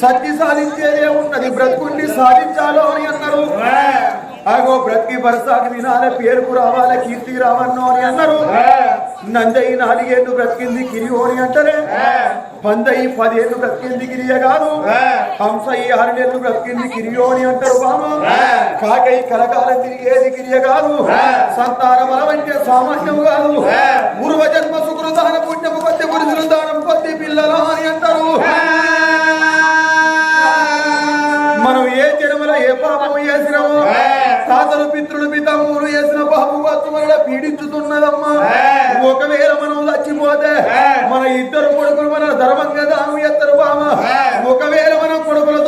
సత్తి సాధించేదే ఉన్నది. బ్రతుకుని సాధించాలో అని అన్నారు. అగో బ్రతికి బరసాకి వినాలే పేరుకు రావాలి కీర్తి రావన్నో అని అన్నారు. నందయి నాలుగేళ్ళు బ్రతికింది గిరియోని అంటారే పందయి పదేళ్ళు బ్రతికింది గిరియ కాదు. హంస ఈ ఆరు నెలలు బ్రతికింది గిరియోని అంటారు బామ. కాకై కలకాలం తిరిగేది గిరియ కాదు. సంతాన బలం అంటే సామాన్యం కాదు. పూర్వ జన్మ సుకృతాన పుణ్యము కొద్ది పురుషులు దానం కొద్ది పిల్లల అని అంటారు పాపము చేసినామో. తాతలు పితృలు పితమ్ములు చేసిన పాపం మన పీడించుతున్నదమ్మా. ఒకవేళ మనం చచ్చిపోతే మన ఇద్దరు కొడుకులు మన ధర్మంగా దానం ఎత్తరు బామ ఒకవేళ మనం కొడుకుల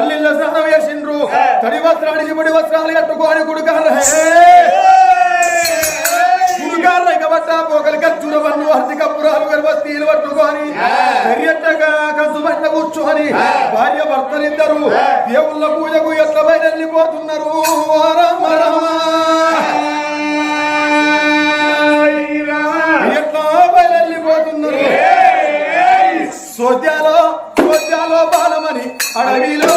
చల్లిళ్ళ స్నానం చేసిండ్రు. తడి వస్త్రాలు చిముడి వస్త్రాలు కట్టుకోని కుడుకారు కుడుకారు ఇకబట్ట పోకలి గర్భస్తీలు పట్టుకొని పట్ల కూర్చొని భార్య భర్తలిద్దరు దేవుళ్ళ పూజకు ఎట్ల రామ రామ. ఎట్లా బయలుపోతున్నారు సోద్యాలో సోద్యాలో బాలమని అడవిలో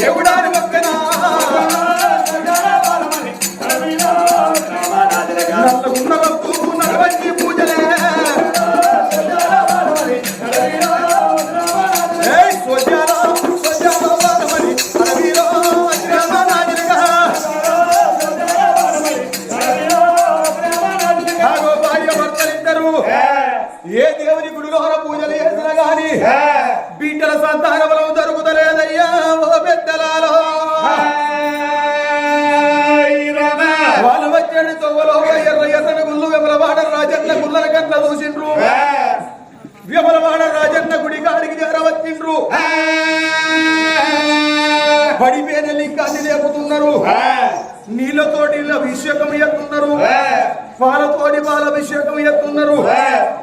దేవుడా ఎత్తున్నారు పాలతోటి పాల అభిషేకం ఎత్తున్నారు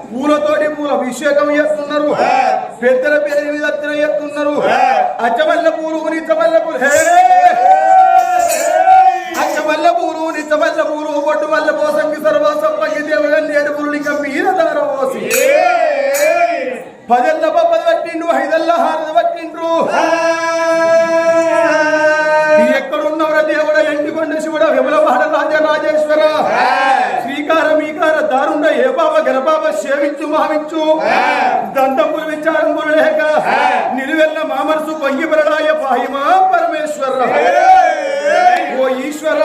పూలతోటి పూల అభిషేకం ఎత్తున్నారు పెద్దల పేరు మీద అర్చన ఎత్తున్నారు అచ్చమల్ల పూలు నిచ్చమల్ల పూలు! అచ్చమల్ల పూలు నిచ్చమల్ల పూలు బొట్టు మల్ల పోసంగి సర్వసంపగి దేవుడని ఏడుపులు ఇక మీద దారవోసి పదెల్ల పప్పది పట్టిండు ఐదల్ల హారద పట్టిండ్రు దారుండ ఏ బాబ గరబాబ సేవించు మావించు దంతములు విచారములు లేక నిలువెల్ల మామనసు పొంగి పరడాయ పాహిమా పరమేశ్వర. ఓ ఈశ్వర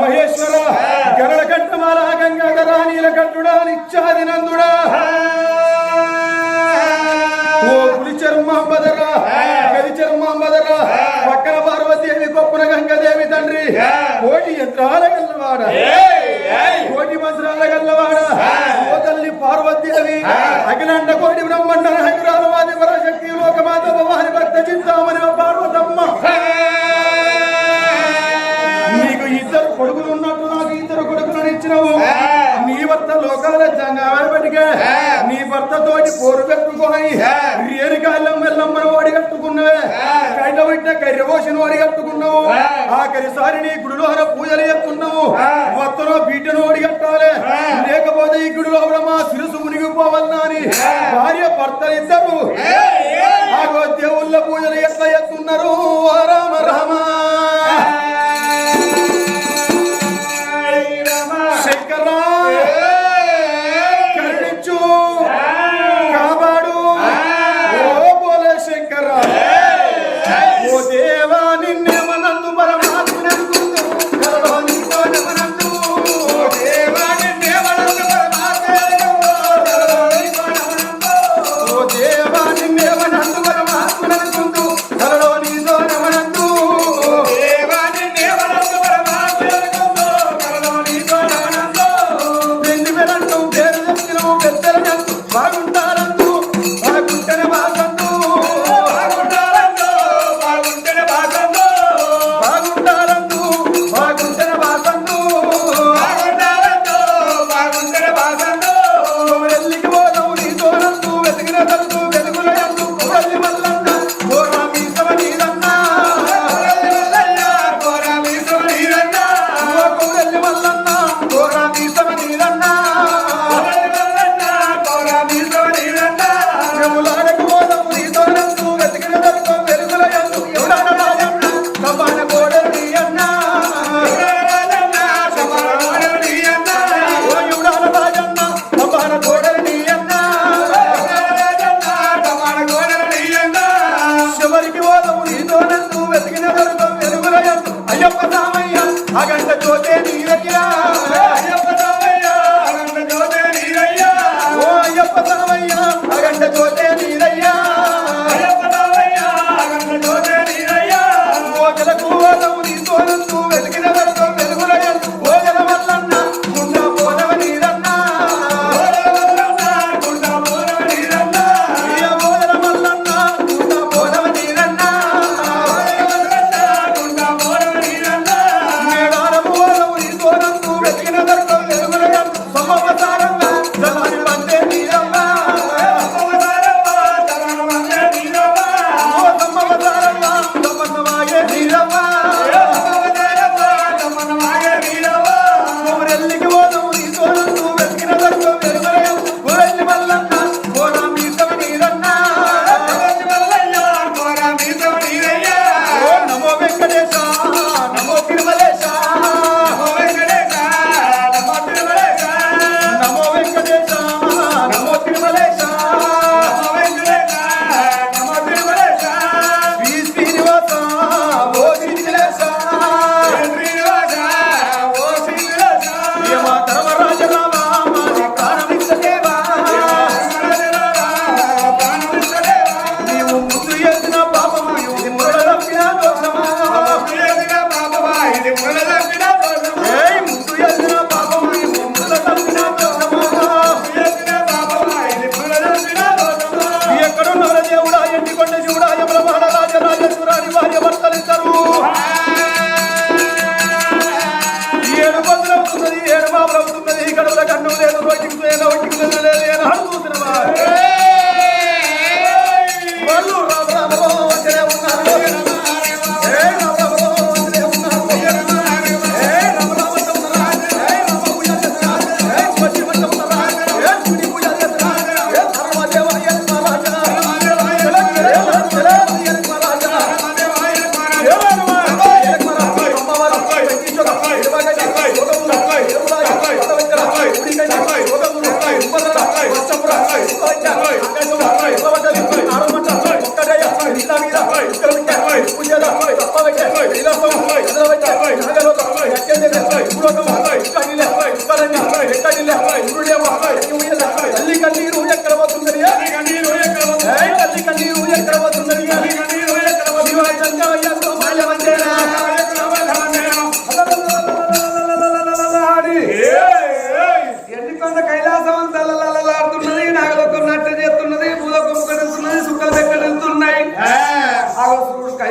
మహేశ్వర గరడ కంఠమాల గంగాధర నీల కంఠుడా నిత్యాది నందుడా. ఓ పులి చర్మం బదరా గది చర్మం బదరా పక్కన పార్వతీదేవి గొప్పన గంగాదేవి తండ్రి. కోటి యంత్రాల గల్లవాడ. కోటి మంత్రాల గల్లవాడ. ఓ తల్లి పార్వతీదేవి అఖిలాండ కోటి బ్రహ్మండ హైదరాబాది పరశక్తి లోకమాత భవాని భక్త చింతామణి పార్వతమ్మ. నీకు ఇద్దరు కొడుకులు ఉన్నట్టు నాకు ఇద్దరు కొడుకులను ఇచ్చినవు. నీ భర్త లోకాల జంగాబడిగా నీ భర్త తోటి పోరు కట్టుకొని రేణికాళ్ళం వెళ్ళమ్మను వాడి కట్టుకున్నవే. కైట బిడ్డ కర్రపోసిన వాడి కట్టుకున్నావు. ఆఖరిసారి నీ గుడిలోన పూజలు చేస్తున్నావు. భర్తలో బీటను వాడి కట్టాలి. లేకపోతే ఈ గుడిలో మా శిరసు మునిగిపోవాలన్నా అని భార్య భర్త ఇద్దరు. ఆగో దేవుళ్ళ పూజలు ఎట్లా ఎత్తున్నారు రామ రామ.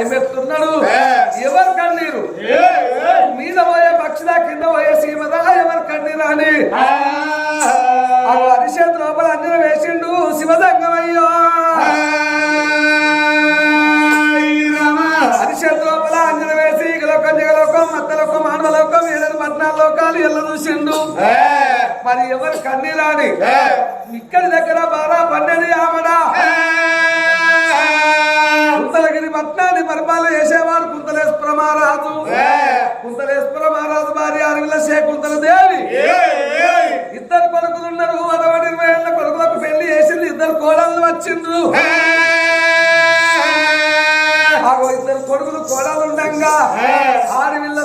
భయమెత్తున్నాడు. ఎవరు కన్నీరు? మీద పోయే పక్షిలా కింద పోయే సీమదా ఎవరు కన్నీరు అని అరిచేతి లోపల అన్ని వేసిండు శివదంగమయ్యో. అరిచేతి లోపల అన్ని వేసి ఇకలోకం జగలోకం మత్తలోకం మానవలోకం ఏదైనా పద్నాలుగు లోకాలు ఎల్ల చూసిండు. మరి ఎవరు కన్నీరాని? ఇక్కడి దగ్గర బాగా పన్నెండు పరిపాలన చేసేవాడు కుంతలేశ్వర మహారాజు కుంతలేశ్వర మహారాజు భార్య అరవిలసే కుంతల దేవి. ఇద్దరు కొడుకులు ఉన్నారు. అరవై ఇరవై ఏళ్ళ కొడుకులకు పెళ్ళి చేసింది ఇద్దరు కోడలు వచ్చిండ్రు. ఇద్దరు కొడుకులు కోడలు ఉండగా. ఆడవిల్ల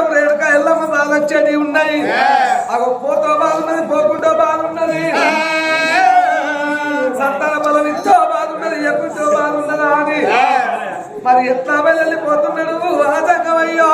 పోతాం రేణుక ఎల్లమ్మ బాలొచ్చేది ఉన్నాయి. అవి పోతా బాగున్నది పోకుండా బాగున్నది. సంతాన బలం ఇంతో బాగున్నది ఎక్కుంటో బాగున్నదా అని. మరి ఎట్లా వెళ్ళిపోతున్నాడు ఆటంకమయ్యో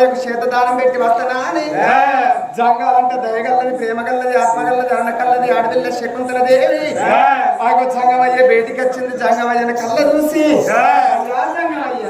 భార్యకు చేతదానం పెట్టి వస్తానా అని? జంగాలంటే దయగల్లది ప్రేమగల్లది ఆత్మగల్లది అరణకల్లది ఆడపిల్ల శకుంతల దేవి. మాకు జంగమయ్య బయటికి వచ్చింది జంగమయ్యని కళ్ళ చూసి. రాజంగమయ్య.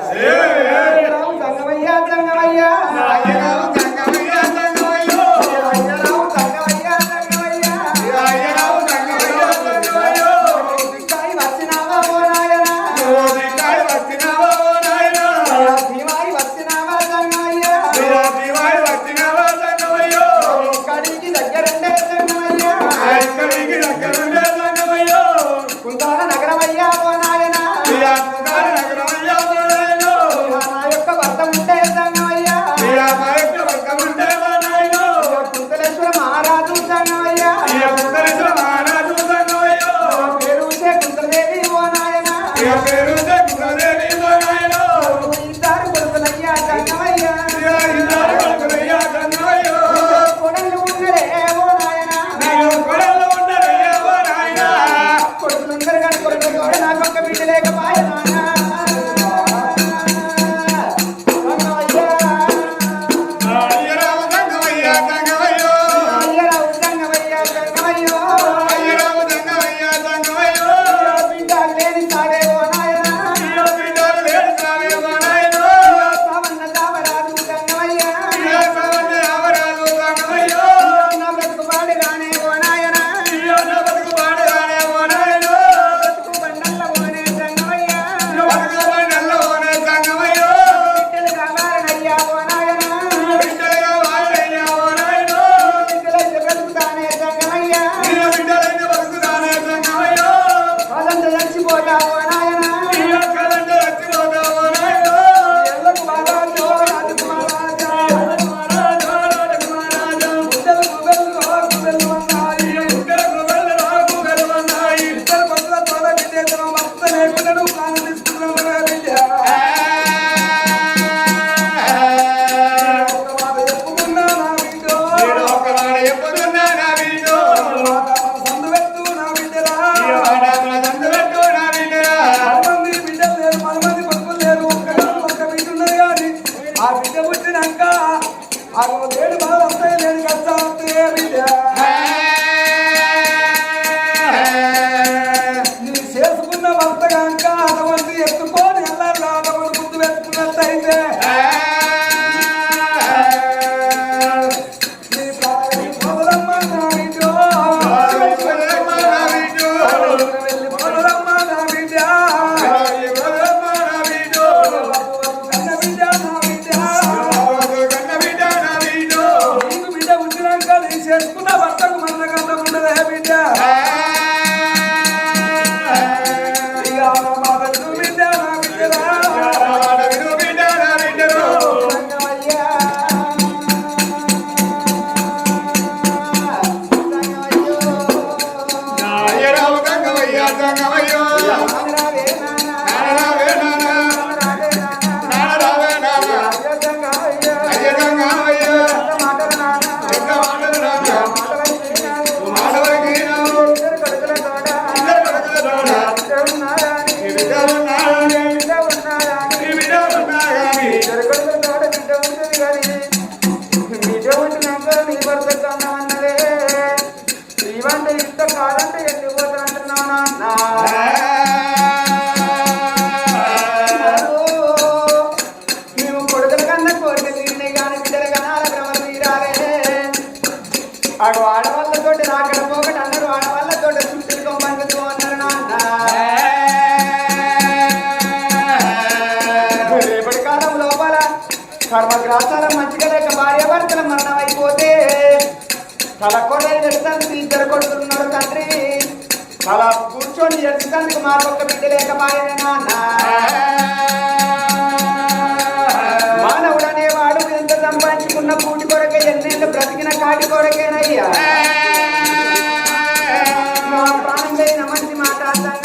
సంసారం మంచిగా లేక భార్య భార్యాభర్తల మరణం అయిపోతే తలకొడైన ఇద్దరు కొడుతున్నాడు తండ్రి. అలా కూర్చొని ఎడుతానికి మాకొక్క బిడ్డ లేక భార్య నాన్న. మానవుడు అనేవాడు ఎంత సంపాదించుకున్న పూటి కొరకే ఎన్నెళ్ళు బ్రతికిన కాటి కొరకేనయ్యా. ప్రాణం లేని మంచి మాట్లాడతాను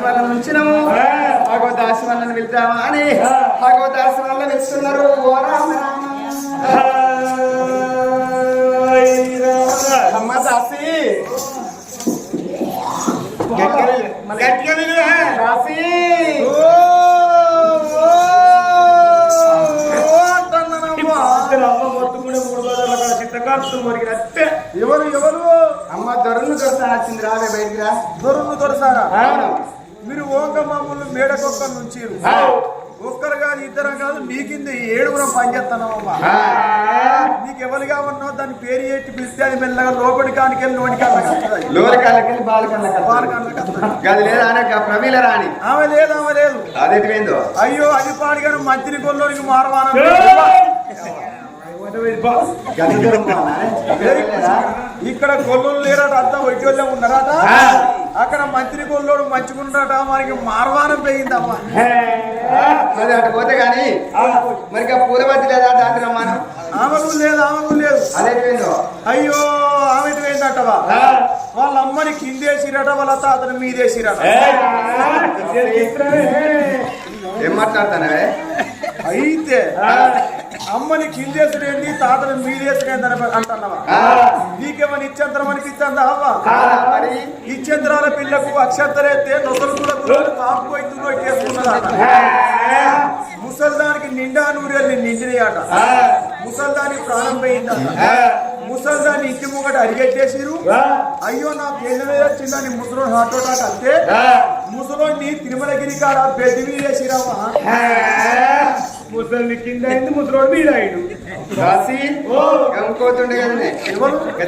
ఏడు దాసి వాళ్ళని ఉంచినాము అగో దాసి వాళ్ళని వెళ్తామా అని అగో దాసి వాళ్ళని వెళ్తున్నారు. అమ్మ దాసి. దాసి. ఎవరు ఎవరు? అమ్మ దొరను దొరతా వచ్చింది రావే బయటికి రా. దొరుకు దొరసారా. మీరు ఓంక మామూలు మేడకొక్కరు నుంచి ఒక్కరు కాదు ఇద్దరు కాదు మీ కింద ఏడుగురం పనిచేస్తున్నామమ్మా నీకు ఎవరు కావన్నో దాని పేరు ఎట్టి పిలిస్తే అది మెల్లగా లోపలి కానికెళ్ళి నోటికి అల్లగత్తది. లోరి కాళ్ళకి బాల కళ్ళకి. గది లేదా అనే ప్రమీల రాణి. ఆమె లేదు ఆమె లేదు. అదేంటి అయ్యో అది పాడిగాను మంత్రి కొల్లోనికి మారవానం ఇక్కడ కొల్లోలు లేరట అంతా వైద్యులే ఉన్నారట. అక్కడ మంత్రి కొల్లోడు మంచిగుండట మనకి మార్వానం మరి అటు పోతే గాని మరి పూలవతి లేదా దాంట్లో రమ్మాను ఆమెకు లేదు ఆమెకు లేదు. అదేంటి పోయిందో అయ్యో ఆమె పోయిందటవా వాళ్ళ అమ్మని కిందేసిరట వాళ్ళ తాతని మీదేసిరట. ఏం మాట్లాడతానవే అయితే అమ్మని కిందేసుడేంది తాతని మీదేసుడేంది అని అంటున్నావా నీకేమని ఇచ్చేంతరం అనిపిస్తుందా అవ్వ? ఇచ్చేంద్రాల పిల్లకు అక్షంతరైతే నొసలు కూడా కాపు ఎత్తులో చేసుకున్నదట ముసల్దానికి నిండా నూరేళ్ళు నిండినాయట. ముసల్దాని ప్రాణం పోయిందట. ముసల్దాన్ని ఇంటి ముంగట అరిగెట్టేసిరు. అయ్యో నా పేరు మీద వచ్చిందని ముసలోని హార్ట్ అటాక్ అంటే ముసలోని తిరుమలగిరి కాడ బెడ్ మీదేసిరమ్మా ముసలి కింద అయింది ముసలోడు మీద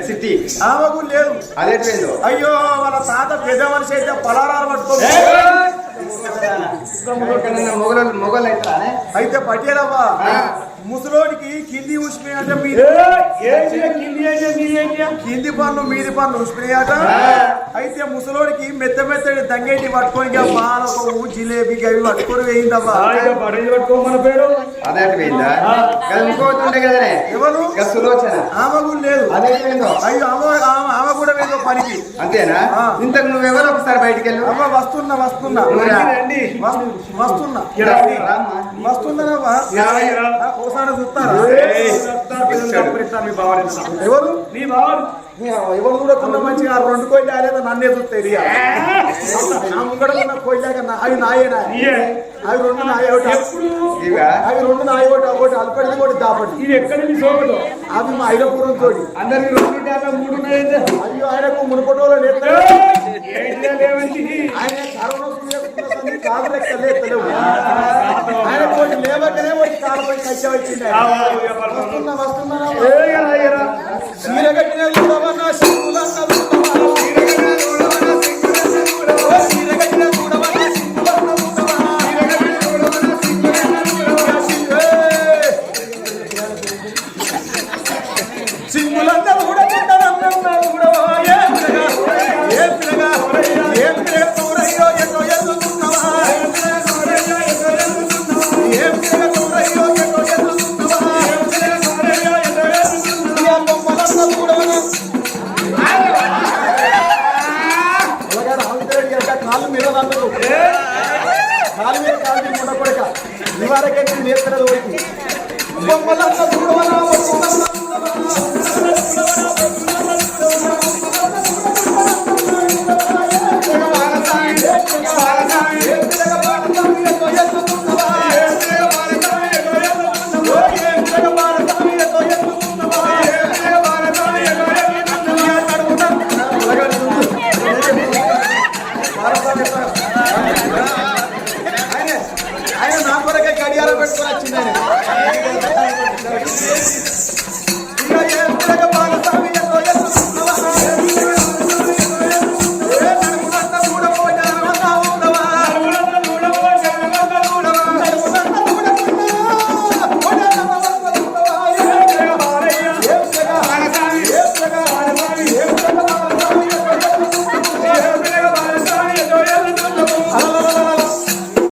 సిటీ ఆమెకు లేదు అదేంటి? అయ్యో వాళ్ళ తాత పెద్ద మనిషి అయితే పలారాలు మొగలు అయితే పట్టేలవ్వా ముసలోడికి కింది ఉసిపోయినట్ట మీద. కింది పన్ను మీది పన్ను ఉసిపోయాట అయితే ముసలోడికి మెత్త మెత్తడి దంగేటి పట్టుకొని ఇక పాలకు జిలేబీ అవి పట్టుకొని పేరు కదనే ఎవరు సులోచన ఆమెకు లేదు అయ్యో ఆమె కూడా పనికి అంతేనా. ఇంతకు నువ్వెవరు ఒకసారి బయటికి వెళ్ళు అమ్మ వస్తున్నా వస్తున్నా వస్తున్నా ఒకసారి చూస్తారా ఎవరు నీ బావని నీ ఎవరు చూడకుండా మంచిగా రెండు కోయిలు ఆలేదో నన్నే చూస్తాయి. నా ముంగడ ఉన్న కోయిలాక నా- అవి నాయేనా. అవి రెండు నాయ ఒకటి ఎప్పుడు? ఇవా. అవి రెండు నాయ ఒకటి ఒకటి అల్పడి ఒకటి దాపడి. ఇది ఎక్కడ అవి మా ఐలపురం తోటి. అందరికి రెండు మూడు అయ్యో ఆయనకు మునుపటోలో లేదు ఏంటి లేవంటి ఆయన కరోనా కాలు ఆయన కొన్ని లేవకనే వచ్చి కాలుపై కచ్చ వచ్చింది. వస్తున్నా వస్తున్నా చీర కట్టిన